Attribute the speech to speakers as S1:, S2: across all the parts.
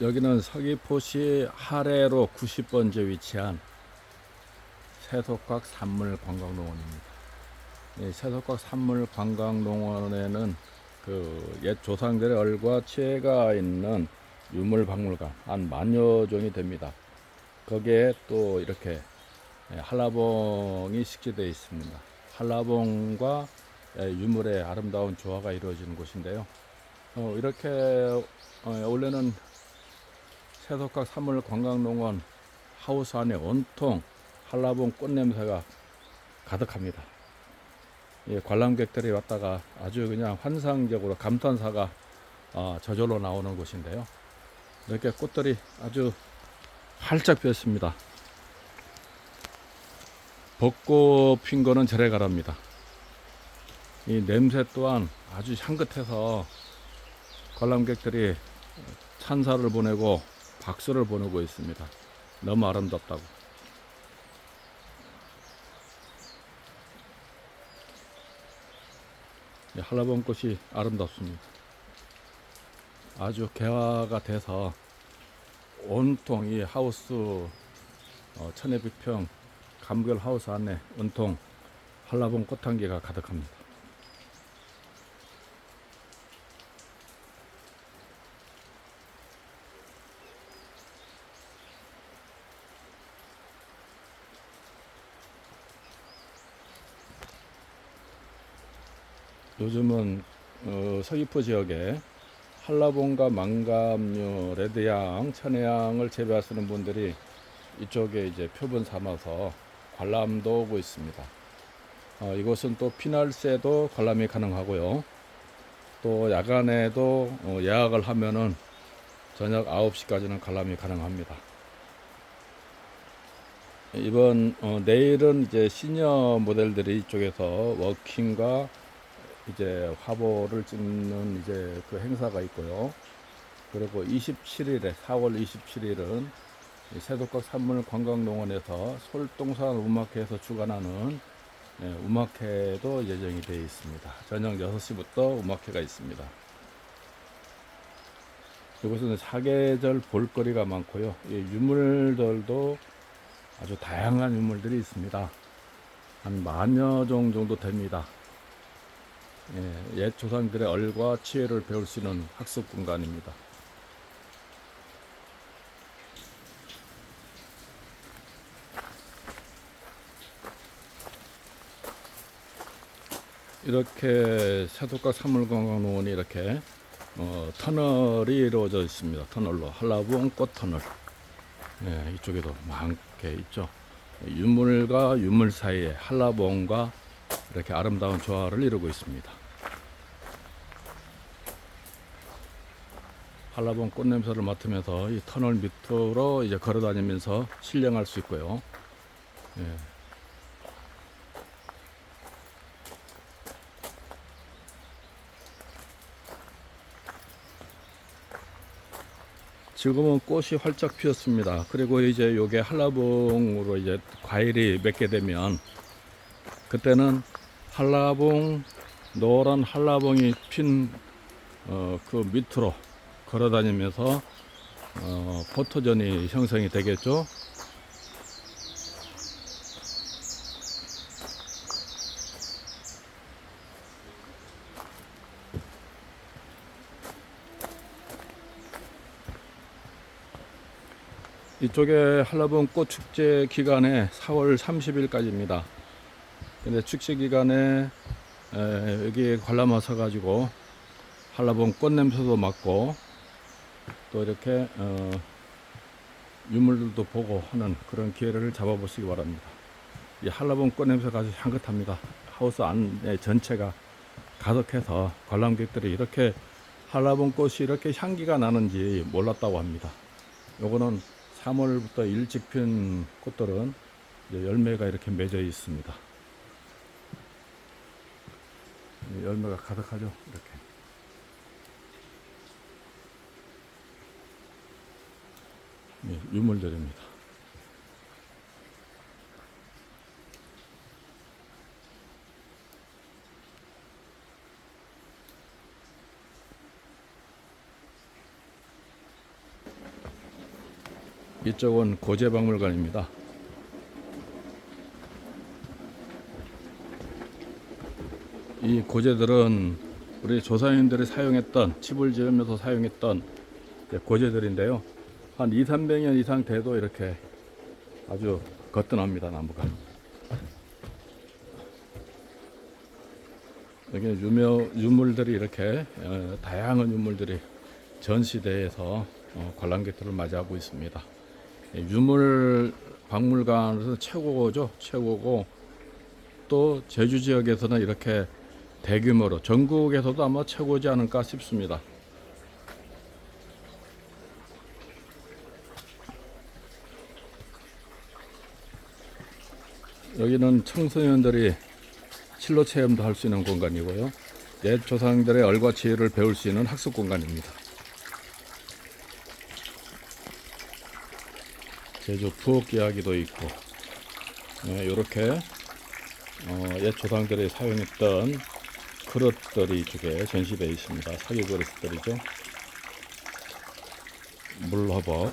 S1: 여기는 서귀포시 하래로 90번째 위치한 세속각 산물 관광농원입니다. 이 세속각 산물 관광농원에는 그 옛 조상들의 얼과 치해가 있는 유물박물관 한 만여 종이 됩니다. 거기에 또 이렇게 한라봉이 식재되어 있습니다. 한라봉과 유물의 아름다운 조화가 이루어지는 곳인데요. 어, 이렇게 어, 원래는 세속각 산물 관광농원 하우스 안에 온통 한라봉 꽃냄새가 가득합니다. 예, 관람객들이 왔다가 아주 그냥 환상적으로 감탄사가 아, 저절로 나오는 곳인데요. 이렇게 꽃들이 아주 활짝 피었습니다. 벚꽃 핀 거는 절에 가랍니다. 이 냄새 또한 아주 향긋해서 관람객들이 찬사를 보내고 박수를 보내고 있습니다. 너무 아름답다고. 이 한라봉 꽃이 아름답습니다. 아주 개화가 돼서 온통 이 하우스 어, 1200평 감귤 하우스 안에 온통 한라봉 꽃 향기가 가득합니다. 요즘은 어, 서귀포 지역에 한라봉과 망감류, 레드양, 천혜향을 재배하시는 분들이 이쪽에 이제 표본 삼아서 관람도 오고 있습니다. 어, 이곳은 또 피날새도 관람이 가능하고요. 또 야간에도 어, 예약을 하면은 저녁 9시까지는 관람이 가능합니다. 이번 어, 내일은 이제 시니어 모델들이 이쪽에서 워킹과 이제 화보를 찍는 이제 그 행사가 있고요. 그리고 27일에 4월 27일은 세독각 산물 관광농원에서 솔동산 음악회에서 주관하는 예, 음악회도 예정이 되어 있습니다. 저녁 6시부터 음악회가 있습니다. 이곳은 사계절 볼거리가 많고요. 이 유물들도 아주 다양한 유물들이 있습니다. 한 만여 종 정도 됩니다. 예, 옛 조상들의 얼과 치해를 배울 수 있는 학습 공간입니다. 이렇게 세독각 산물관광농원이 이렇게 어, 터널이 이루어져 있습니다. 터널로 한라봉 꽃터널. 예, 이쪽에도 많게 있죠. 유물과 유물 사이에 한라봉과 이렇게 아름다운 조화를 이루고 있습니다. 한라봉 꽃 냄새를 맡으면서 이 터널 밑으로 이제 걸어 다니면서 신령할 수 있고요. 예. 지금은 꽃이 활짝 피었습니다. 그리고 이제 요게 한라봉으로 이제 과일이 맺게 되면 그때는 한라봉 노란 한라봉이 핀 어, 그 밑으로 걸어 다니면서 어, 포토전이 형성이 되겠죠. 이쪽에 한라봉 꽃 축제 기간에 4월 30일까지입니다. 근데 축제 기간에 에, 여기 관람 와서 가지고 한라봉 꽃 냄새도 맡고 또 이렇게 어, 유물들도 보고 하는 그런 기회를 잡아보시기 바랍니다. 이 한라봉 꽃 냄새가 아주 향긋합니다. 하우스 안에 전체가 가득해서 관람객들이 이렇게 한라봉 꽃이 이렇게 향기가 나는지 몰랐다고 합니다. 요거는 3월부터 일찍 핀 꽃들은 열매가 이렇게 맺어 있습니다. 열매가 가득하죠. 이렇게. 예, 유물들입니다. 이쪽은 고제박물관입니다. 이 고제들은 우리 조상님들이 사용했던 집을 지으면서 사용했던 고제들인데요. 한 2, 300년 이상 돼도 이렇게 아주 거뜬합니다 나무가. 여기 유명 유물들이 이렇게 어, 다양한 유물들이 전시대에서 어, 관람객들을 맞이하고 있습니다. 예, 유물 박물관에서 최고죠, 최고고 또 제주 지역에서는 이렇게 대규모로 전국에서도 아마 최고지 않을까 싶습니다. 여기는 청소년들이 실로 체험도 할 수 있는 공간이고요. 옛 조상들의 얼과 지혜를 배울 수 있는 학습 공간입니다. 제주 부엌 이야기도 있고 이렇게 옛 조상들이 사용했던 그릇들이 이쪽에 전시되어 있습니다. 사기 그릇들이죠. 물화복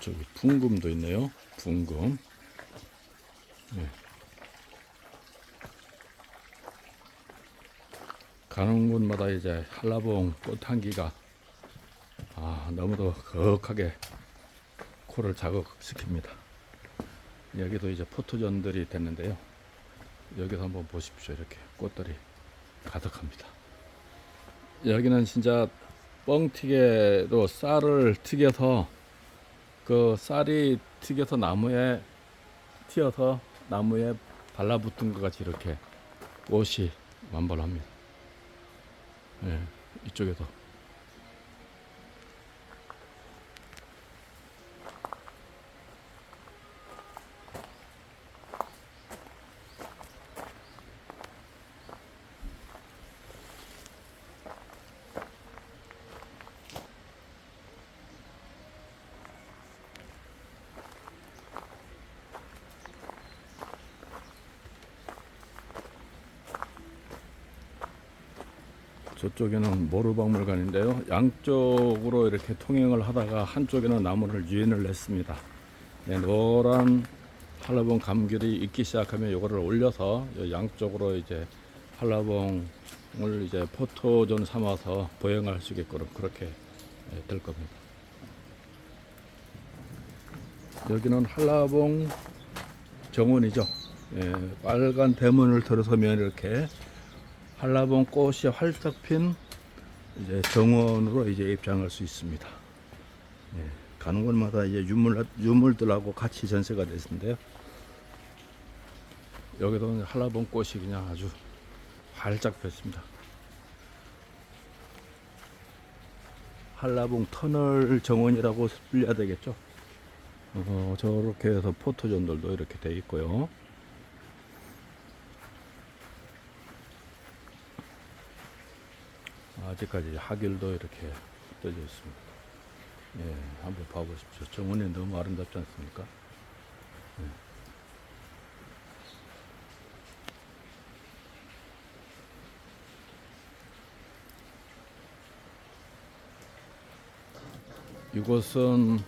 S1: 저기 붕금도 있네요. 붕금. 네. 가는 곳마다 이제 한라봉 꽃향기가 아 너무도 거하게 코를 자극시킵니다. 여기도 이제 포토전들이 됐는데요. 여기서 한번 보십시오. 이렇게 꽃들이 가득합니다. 여기는 진짜 뻥튀게로 쌀을 튀겨서 그 쌀이 튀겨서 나무에 튀어서 나무에 발라붙은 것 같이 이렇게 옷이 만발합니다. 예, 이쪽에도 저쪽에는 모루박물관인데요. 양쪽으로 이렇게 통행을 하다가 한쪽에는 나무를 유인을 했습니다. 네, 노란 한라봉 감귤이 익기 시작하면 이거를 올려서 요 양쪽으로 이제 한라봉을 이제 포토존 삼아서 보행할 수 있게끔 그렇게 예, 될 겁니다. 여기는 한라봉 정원이죠. 예, 빨간 대문을 들어서면 이렇게 한라봉 꽃이 활짝 핀 이제 정원으로 이제 입장할 수 있습니다. 예, 가는 곳마다 이제 유물 유물들하고 같이 전시가 됐는데요. 여기도 한라봉 꽃이 그냥 아주 활짝 폈습니다. 한라봉 터널 정원이라고 불려야 되겠죠. 어, 저렇게 해서 포토존들도 이렇게 돼 있고요. 아직까지 하길도 이렇게 떠져 있습니다. 예, 한번 봐보십시오. 정원이 너무 아름답지 않습니까? 예. 이곳은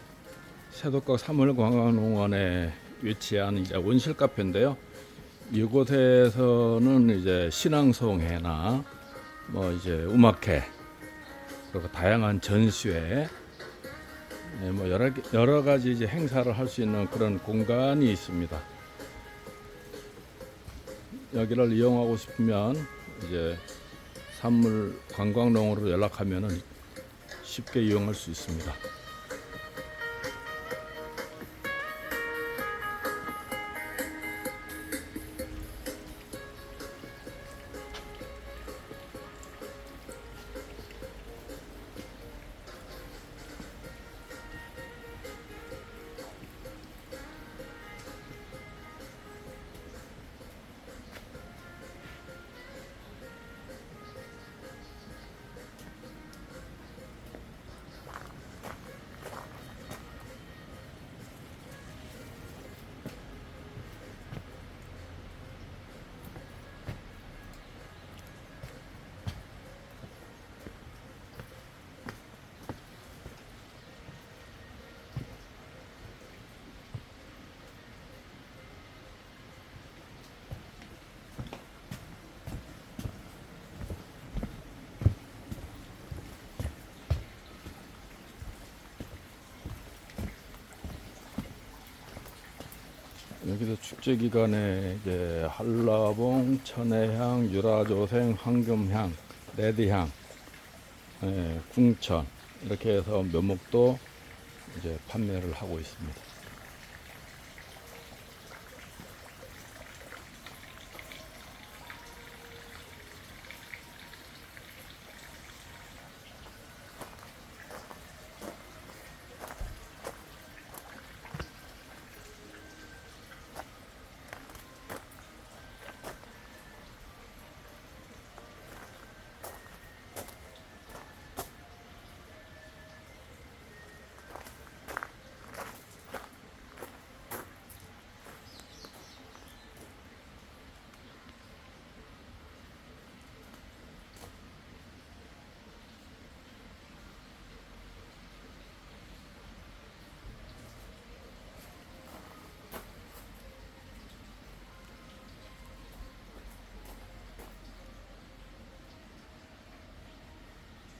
S1: 세도각 사물관광농원에 위치한 이제 온실 카페인데요. 이곳에서는 이제 신앙송회나 뭐 이제 음악회 그리고 다양한 전시회 예, 뭐 여러 개- 여러 가지 이제 행사를 할 수 있는 그런 공간이 있습니다. 여기를 이용하고 싶으면 이제 산물 관광농으로 연락하면은 쉽게 이용할 수 있습니다. 여기도 축제 기간에 이제 한라봉, 천혜향, 유라조생, 황금향, 레드향, 예, 궁천 이렇게 해서 묘목도 이제 판매를 하고 있습니다.